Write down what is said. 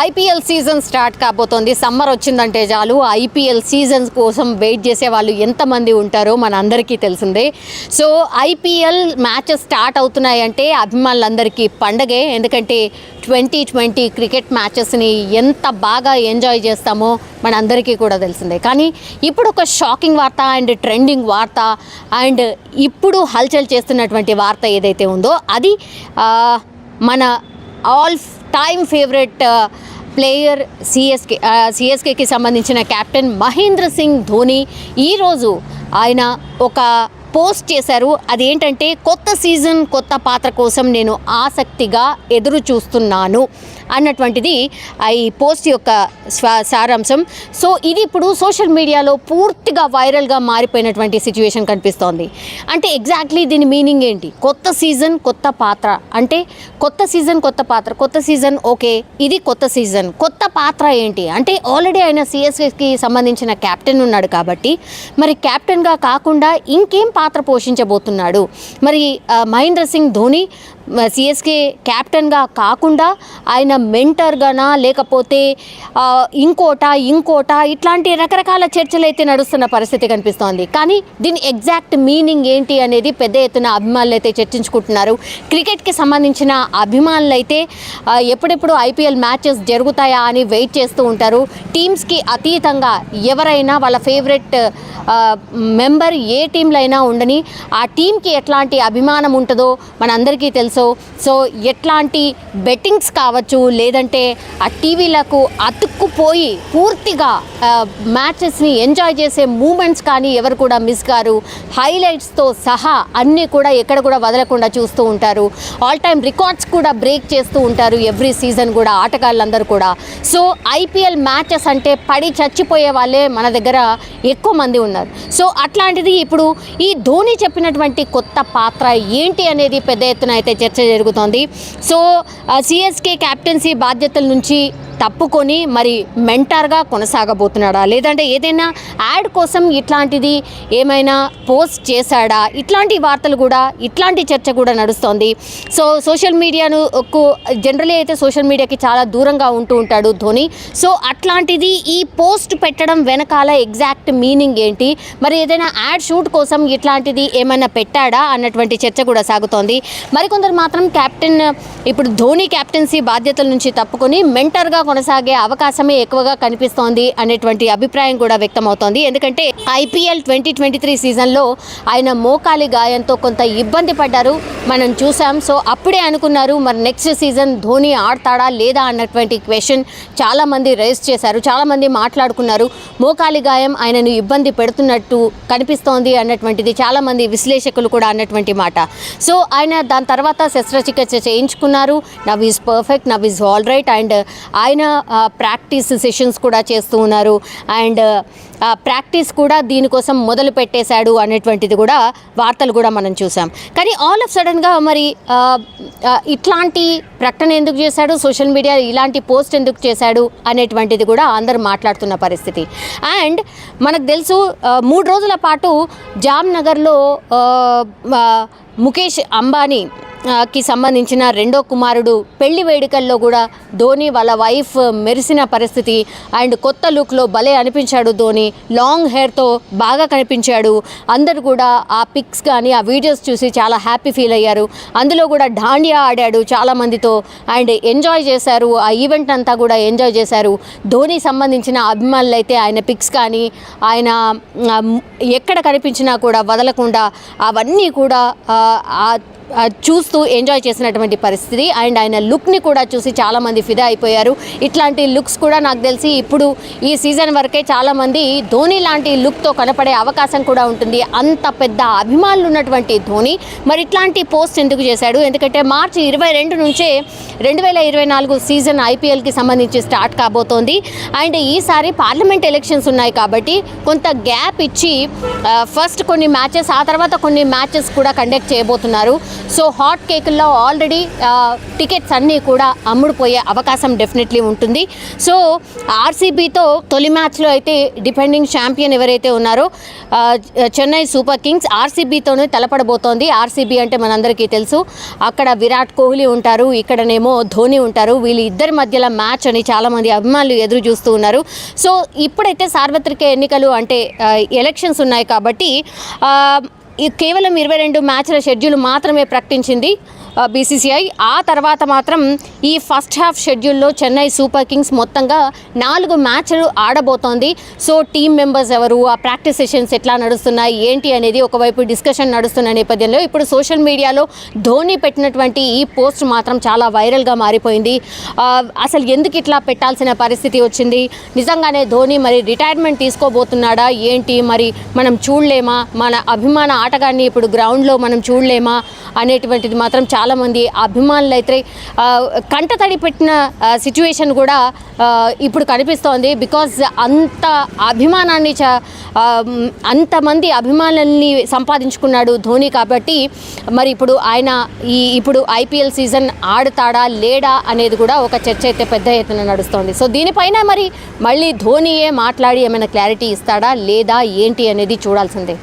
IPL season start కాబోతోంది. Summer వచ్చిందంటే చాలు. ఐపీఎల్ సీజన్ కోసం వెయిట్ చేసే వాళ్ళు ఎంతమంది ఉంటారో మన అందరికీ తెలిసిందే. సో ఐపీఎల్ మ్యాచెస్ స్టార్ట్ అవుతున్నాయంటే అభిమానులందరికీ పండగే. ఎందుకంటే ట్వంటీ ట్వంటీ క్రికెట్ మ్యాచెస్ని ఎంత బాగా ఎంజాయ్ చేస్తామో మన అందరికీ కూడా తెలిసిందే. కానీ ఇప్పుడు ఒక షాకింగ్ వార్త అండ్ ట్రెండింగ్ వార్త అండ్ ఇప్పుడు హల్చల్ చేస్తున్నటువంటి వార్త ఏదైతే ఉందో అది మన all time favourite player CSK సిఎస్కేకి సంబంధించిన కెప్టెన్ మహేంద్ర సింగ్ ధోని. ఈరోజు ఆయన ఒక పోస్ట్ చేశారు. అదేంటంటే కొత్త సీజన్ కొత్త పాత్ర కోసం నేను ఆసక్తిగా ఎదురు చూస్తున్నాను అన్నటువంటిది ఈ పోస్ట్ యొక్క సారాంశం. సో ఇది ఇప్పుడు సోషల్ మీడియాలో పూర్తిగా వైరల్గా మారిపోయినటువంటి సిచ్యువేషన్ కనిపిస్తోంది. అంటే ఎగ్జాక్ట్లీ దీని మీనింగ్ ఏంటి? కొత్త సీజన్ కొత్త పాత్ర. అంటే కొత్త సీజన్ కొత్త పాత్ర. కొత్త సీజన్ ఓకే ఇది కొత్త సీజన్. కొత్త పాత్ర ఏంటి? అంటే ఆల్రెడీ ఆయన సిఎస్కి సంబంధించిన కెప్టెన్ ఉన్నాడు కాబట్టి. మరి కెప్టెన్గా కాకుండా ఇంకేం పాత్ర పోషించబోతున్నాడు. మరి మహేంద్ర సింగ్ ధోని సిఎస్కే క్యాప్టెన్గా కాకుండా ఆయన మెంటర్గానా లేకపోతే ఇంకోట ఇంకోట ఇట్లాంటి రకరకాల చర్చలు అయితే నడుస్తున్న పరిస్థితి కనిపిస్తోంది. కానీ దీని ఎగ్జాక్ట్ మీనింగ్ ఏంటి అనేది పెద్ద ఎత్తున అభిమానులు అయితే చర్చించుకుంటున్నారు. క్రికెట్కి సంబంధించిన అభిమానులు అయితే ఎప్పుడెప్పుడు ఐపీఎల్ మ్యాచెస్ జరుగుతాయా అని వెయిట్ చేస్తూ ఉంటారు. టీమ్స్కి అతీతంగా ఎవరైనా వాళ్ళ ఫేవరెట్ మెంబర్ ఏ టీంలో అయినా ఉండని ఆ టీంకి ఎట్లాంటి అభిమానం ఉంటుందో మనందరికీ తెలుసు. సో ఎట్లాంటి బెట్టింగ్స్ కావచ్చు లేదంటే ఆ టీవీలకు అతుక్కుపోయి పూర్తిగా మ్యాచెస్ని ఎంజాయ్ చేసే మూమెంట్స్ కానీ ఎవరు కూడా మిస్ కారు హైలైట్స్తో సహా అన్నీ కూడా ఎక్కడ కూడా వదలకుండా చూస్తూ ఉంటారు. ఆల్ టైమ్ రికార్డ్స్ కూడా బ్రేక్ చేస్తూ ఉంటారు ఎవ్రీ సీజన్ కూడా ఆటగాళ్ళందరూ కూడా. సో ఐపీఎల్ మ్యాచెస్ అంటే పడి చచ్చిపోయే వాళ్ళే మన దగ్గర ఎక్కువ మంది ఉన్నారు. సో అట్లాంటిది ఇప్పుడు ఈ ధోని చెప్పినటువంటి కొత్త పాత్ర ఏంటి అనేది పెద్ద ఎత్తున అయితే చర్చ జరుగుతోంది. సో సిఎస్కే క్యాప్టెన్సీ బాధ్యతల నుంచి తప్పుకొని మరి మెంటార్గా కొనసాగబోతున్నాడా? లేదంటే ఏదైనా యాడ్ కోసం ఇట్లాంటిది ఏమైనా పోస్ట్ చేశాడా? ఇట్లాంటి వార్తలు కూడా ఇట్లాంటి చర్చ కూడా నడుస్తోంది. సో సోషల్ మీడియాను జనరలీ అయితే సోషల్ మీడియాకి చాలా దూరంగా ఉంటూ ఉంటాడు ధోని. సో అట్లాంటిది ఈ పోస్ట్ పెట్టడం వెనకాల ఎగ్జాక్ట్ మీనింగ్ ఏంటి? మరి ఏదైనా యాడ్ షూట్ కోసం ఇట్లాంటిది ఏమైనా పెట్టాడా? అన్నటువంటి చర్చ కూడా సాగుతోంది. మరికొందరు మాత్రం కెప్టెన్ ఇప్పుడు ధోని కెప్టెన్సీ బాధ్యతల నుంచి తప్పుకొని మెంటర్గా కొనసాగే అవకాశమే ఎక్కువగా కనిపిస్తోంది అనేటువంటి అభిప్రాయం కూడా వ్యక్తమవుతోంది. ఎందుకంటే ఐపీఎల్ ట్వంటీ ట్వంటీ త్రీ సీజన్లో ఆయన మోకాలి గాయంతో కొంత ఇబ్బంది పడ్డారు. మనం చూసాం. సో అప్పుడే అనుకున్నారు మరి నెక్స్ట్ సీజన్ ధోని ఆడతాడా లేదా? అన్నటువంటి క్వశ్చన్ చాలామంది రేస్ చేశారు. చాలామంది మాట్లాడుకున్నారు. మోకాలి గాయం ఆయనను ఇబ్బంది పెడుతున్నట్టు కనిపిస్తోంది అన్నటువంటిది చాలామంది విశ్లేషకులు కూడా అన్నటువంటి మాట. సో ఆయన దాని తర్వాత శస్త్రచికిత్స చేయించుకున్నారు. Now is perfect now is all right and ఆయన ప్రాక్టీస్ సెషన్స్ కూడా చేస్తూ ఉన్నారు. అండ్ ప్రాక్టీస్ కూడా దీనికోసం మొదలు పెట్టేశాడు అనేటువంటిది కూడా వార్తలు కూడా మనం చూసాం. కానీ ఆల్ ఆఫ్ సడన్గా మరి ఇట్లాంటి ప్రకటన ఎందుకు చేశాడు? సోషల్ మీడియా ఇలాంటి పోస్ట్ ఎందుకు చేశాడు? అనేటువంటిది కూడా అందరూ మాట్లాడుతున్న పరిస్థితి. అండ్ మనకు తెలుసు మూడు రోజుల పాటు జామ్నగర్లో ముఖేష్ అంబానీ కి సంబంధించిన రెండో కుమారుడు పెళ్ళి వేడుకల్లో కూడా ధోని వాళ్ళ వైఫ్ మెరిసిన పరిస్థితి. అండ్ కొత్త లుక్లో భలే అనిపించాడు ధోని. లాంగ్ హెయిర్తో బాగా కనిపించాడు. అందరు కూడా ఆ పిక్స్ కానీ ఆ వీడియోస్ చూసి చాలా హ్యాపీ ఫీల్ అయ్యారు. అందులో కూడా డాండియా ఆడాడు చాలామందితో అండ్ ఎంజాయ్ చేశారు. ఆ ఈవెంట్ అంతా కూడా ఎంజాయ్ చేశారు. ధోని సంబంధించిన అభిమానులు అయితే ఆయన పిక్స్ కానీ ఆయన ఎక్కడ కనిపించినా కూడా వదలకుండా అవన్నీ కూడా చూస్తూ ఎంజాయ్ చేసినటువంటి పరిస్థితి. అండ్ ఆయన లుక్ని కూడా చూసి చాలామంది ఫిదా అయిపోయారు. ఇట్లాంటి లుక్స్ కూడా నాకు తెలిసి ఇప్పుడు ఈ సీజన్ వరకే చాలామంది ధోని లాంటి లుక్తో కనపడే అవకాశం కూడా ఉంటుంది. అంత పెద్ద అభిమానులు ఉన్నటువంటి ధోని. మరి ఇట్లాంటి పోస్ట్ ఎందుకు చేశాడు? ఎందుకంటే మార్చి ఇరవై రెండు నుంచే రెండు వేల ఇరవై నాలుగు సీజన్ ఐపీఎల్కి సంబంధించి స్టార్ట్ కాబోతోంది. అండ్ ఈసారి పార్లమెంట్ ఎలక్షన్స్ ఉన్నాయి కాబట్టి కొంత గ్యాప్ ఇచ్చి ఫస్ట్ కొన్ని మ్యాచెస్ ఆ తర్వాత కొన్ని మ్యాచెస్ కూడా కండక్ట్ చేయబోతున్నారు. సో హాట్ కేకుల్లో ఆల్రెడీ టికెట్స్ అన్నీ కూడా అమ్ముడుపోయే అవకాశం డెఫినెట్లీ ఉంటుంది. సో ఆర్సీబీతో తొలి మ్యాచ్లో అయితే డిపెండింగ్ ఛాంపియన్ ఎవరైతే ఉన్నారో చెన్నై సూపర్ కింగ్స్ ఆర్సీబీతోనే తలపడబోతోంది. ఆర్సీబీ అంటే మనందరికీ తెలుసు. అక్కడ విరాట్ కోహ్లీ ఉంటారు ఇక్కడనేమో ధోని ఉంటారు. వీళ్ళు ఇద్దరి మధ్యలో మ్యాచ్ అని చాలామంది అభిమానులు ఎదురు చూస్తూ ఉన్నారు. సో ఇప్పుడైతే సార్వత్రిక ఎన్నికలు అంటే ఎలక్షన్స్ ఉన్నాయి కాబట్టి కేవలం ఇరవై రెండు మ్యాచ్ల షెడ్యూల్ మాత్రమే ప్రకటించింది. బీసీసీఐ ఆ తర్వాత మాత్రం ఈ ఫస్ట్ హాఫ్ షెడ్యూల్లో చెన్నై సూపర్ కింగ్స్ మొత్తంగా నాలుగు మ్యాచ్లు ఆడబోతోంది. సో టీం మెంబర్స్ ఎవరు ఆ ప్రాక్టీస్ సెషన్స్ ఎట్లా నడుస్తున్నాయి ఏంటి అనేది ఒకవైపు డిస్కషన్ నడుస్తున్న నేపథ్యంలో ఇప్పుడు సోషల్ మీడియాలో ధోని పెట్టినటువంటి ఈ పోస్ట్ మాత్రం చాలా వైరల్గా మారిపోయింది. అసలు ఎందుకు ఇట్లా పెట్టాల్సిన పరిస్థితి వచ్చింది? నిజంగానే ధోని మరి రిటైర్మెంట్ తీసుకోబోతున్నాడా? ఏంటి మరి మనం చూడలేమా? మన అభిమాన ఆటగాన్ని ఇప్పుడు గ్రౌండ్లో మనం చూడలేమా? అనేటువంటిది మాత్రం చాలా చాలామంది అభిమానులు అయితే కంటతడి పెట్టిన సిచ్యువేషన్ కూడా ఇప్పుడు కనిపిస్తోంది. బికాజ్ అంత అభిమానాన్ని చ అంతమంది అభిమానుల్ని సంపాదించుకున్నాడు ధోని కాబట్టి మరి ఇప్పుడు ఆయన ఈ ఇప్పుడు ఐపీఎల్ సీజన్ ఆడతాడా లేడా అనేది కూడా ఒక చర్చ అయితే పెద్ద ఎత్తున నడుస్తోంది. సో దీనిపైన మరి మళ్ళీ ధోనియే మాట్లాడి ఏమైనా క్లారిటీ ఇస్తాడా లేదా ఏంటి అనేది చూడాల్సిందే.